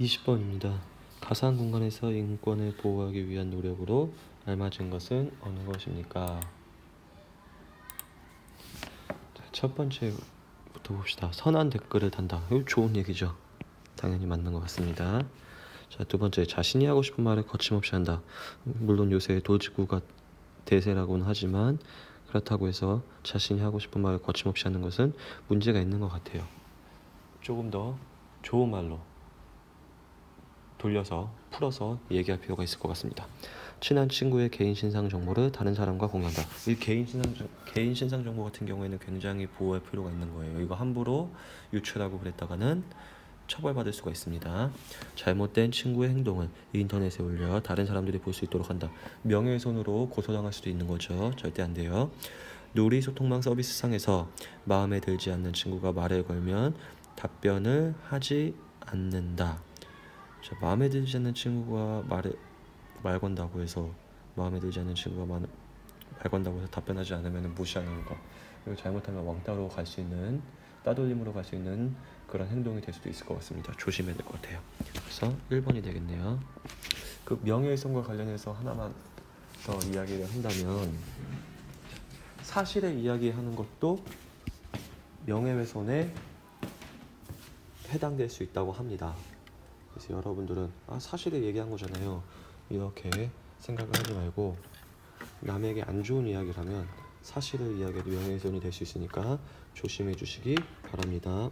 20번입니다. 가상 공간에서 인권을 보호하기 위한 노력으로 알맞은 것은 어느 것입니까? 자, 첫 번째부터 봅시다. 선한 댓글을 단다. 이거 좋은 얘기죠. 당연히 맞는 것 같습니다. 자, 두 번째 자신이 하고 싶은 말을 거침없이 한다. 물론 요새 돌직구가 대세라고는 하지만 그렇다고 해서 자신이 하고 싶은 말을 거침없이 하는 것은 문제가 있는 것 같아요. 조금 더 좋은 말로 돌려서 풀어서 얘기할 필요가 있을 것 같습니다. 친한 친구의 개인 신상 정보를 다른 사람과 공유한다. 이 개인 신상 정- 개인 신상 정보 같은 경우에는 굉장히 보호할 필요가 있는 거예요. 이거 함부로 유출하고 그랬다가는 처벌받을 수가 있습니다. 잘못된 친구의 행동을 인터넷에 올려 다른 사람들이 볼 수 있도록 한다. 명예훼손으로 고소당할 수도 있는 거죠. 절대 안 돼요. 놀이 소통망 서비스상에서 마음에 들지 않는 친구가 말을 걸면 답변을 하지 않는다. 자, 마음에 들지 않는 친구가 말을 말 건다고 해서 마음에 들지 않는 친구가 말, 말 건다고 해서 답변하지 않으면 무시하는 거. 그리고 잘못하면 왕따로 갈 수 있는 따돌림으로 갈 수 있는 그런 행동이 될 수도 있을 것 같습니다. 조심해야 될 것 같아요. 그래서 1번이 되겠네요. 그 명예훼손과 관련해서 하나만 더 이야기를 한다면 사실을 이야기하는 것도 명예훼손에 해당될 수 있다고 합니다. 그래서 여러분들은 아 사실을 얘기한 거잖아요. 이렇게 생각을 하지 말고 남에게 안 좋은 이야기를 하면 사실을 이야기해도 명예훼손이 될 수 있으니까 조심해 주시기 바랍니다.